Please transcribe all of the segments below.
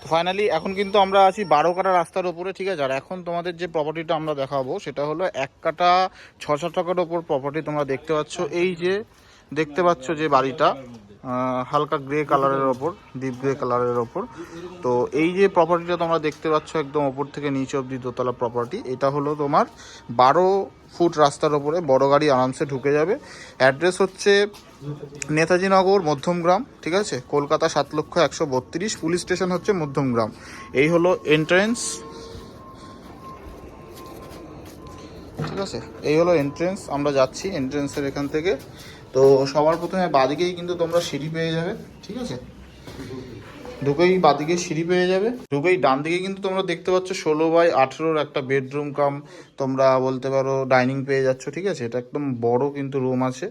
তো ফাইনালি এখন কিন্তু আমরা আছি বারো কাটা রাস্তার ওপরে ঠিক আছে? আর এখন তোমাদের যে প্রপার্টিটা আমরা দেখাবো, সেটা হলো এক কাটা ছশো টাকার ওপর প্রপার্টি তোমরা দেখতে পাচ্ছ। এই যে, দেখতে পাচ্ছ যে বাড়িটা হালকা গ্রে কালারের ওপর ডিপ গ্রে কালারের ওপর। তো এই যে প্রপার্টিটা তোমরা দেখতে পাচ্ছ একদম ওপর থেকে নিচে অব্দি দোতলা প্রপার্টি এটা হলো তোমার বারো ফুট রাস্তার ওপরে বড় গাড়ি আরামসে ঢুকে যাবে। অ্যাড্রেস হচ্ছে নেতাজি নগর, মধ্যমগ্রাম, ঠিক আছে? কলকাতা সাত লক্ষ একশো বত্রিশ, পুলিশ স্টেশন হচ্ছে মধ্যমগ্রাম। এই হলো এন্ট্রেন্স ঠিক আছে। এই হলো এন্ট্রেন্স আমরা যাচ্ছি এন্ট্রেন্সের এখান থেকে। তো সবার প্রথমে বাদিকেই কিন্তু তোমরা সিঁড়ি পেয়ে যাবে, ঠিক আছে? ঢুকেই বাদিকে সিঁড়ি পেয়ে যাবে। ঢুকেই ডান দিকে কিন্তু তোমরা দেখতে পাচ্ছ ষোলো বাই আঠেরোর একটা বেডরুম কাম তোমরা বলতে পারো ডাইনিং পেয়ে যাচ্ছ, ঠিক আছে? এটা একদম বড় কিন্তু রুম আছে।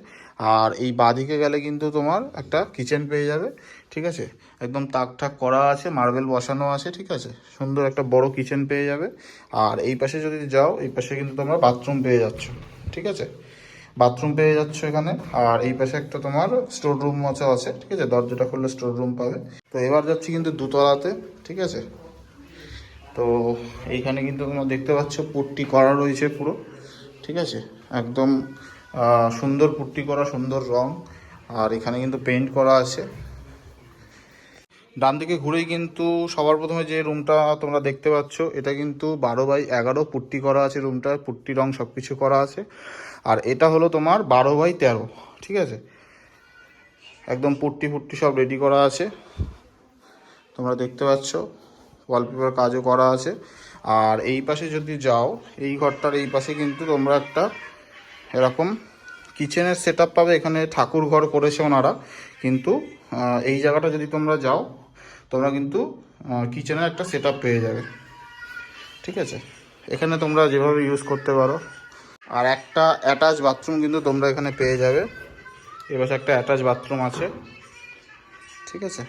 আর এই বাদিকে গেলে কিন্তু তোমার একটা কিচেন পেয়ে যাবে, ঠিক আছে? একদম তাক ঠাক করা আছে মার্বেল বসানো আছে, ঠিক আছে? সুন্দর একটা বড় কিচেন পেয়ে যাবে। আর এই পাশে যদি যাও, এই পাশে কিন্তু তোমরা বাথরুম পেয়ে যাচ্ছ, ঠিক আছে? বাথরুম পেয়ে যাচ্ছ এখানে। আর এই পাশে একটা তোমার স্টোর রুম মতো আছে, ঠিক আছে? দরজাটা খুললে স্টোর রুম পাবে। তো এবার যাচ্ছি কিন্তু দুতলাতে, ঠিক আছে? তো এইখানে কিন্তু তোমার দেখতে পাচ্ছ পুট্টি করা রয়েছে পুরো, ঠিক আছে? একদম সুন্দর পুট্টি করা, সুন্দর রং। আর এখানে কিন্তু পেন্ট করা আছে। ডান দিকে ঘুরেই কিন্তু সবার প্রথমে যে রুমটা তোমরা দেখতে পাচ্ছ, এটা কিন্তু বারো বাই এগারো পুট্টি করা আছে রুমটা, পুট্টি রং সব কিছু করা আছে। আর এটা হলো তোমার বারো বাই তেরো, ঠিক আছে? একদম পুট্টি ফুট্টি সব রেডি করা আছে। তোমরা দেখতে পাচ্ছ ওয়ালপেপার কাজও করা আছে। আর এই পাশে যদি যাও, এই ঘরটার এই পাশে কিন্তু তোমরা একটা এরকম কিচেনের সেট পাবে। এখানে ঠাকুর ঘর করেছে ওনারা। কিন্তু এই জায়গাটা যদি তোমরা যাও তোমরা কিন্তু কিচেনের একটা সেট পেয়ে যাবে। ঠিক আছে? এখানে তোমরা যেভাবে ইউজ করতে পারো। আর একটা অ্যাটাচ বাথরুম কিন্তু তোমরা এখানে পেয়ে যাবে। এবার একটা অ্যাটাচ বাথরুম আছে। ঠিক আছে?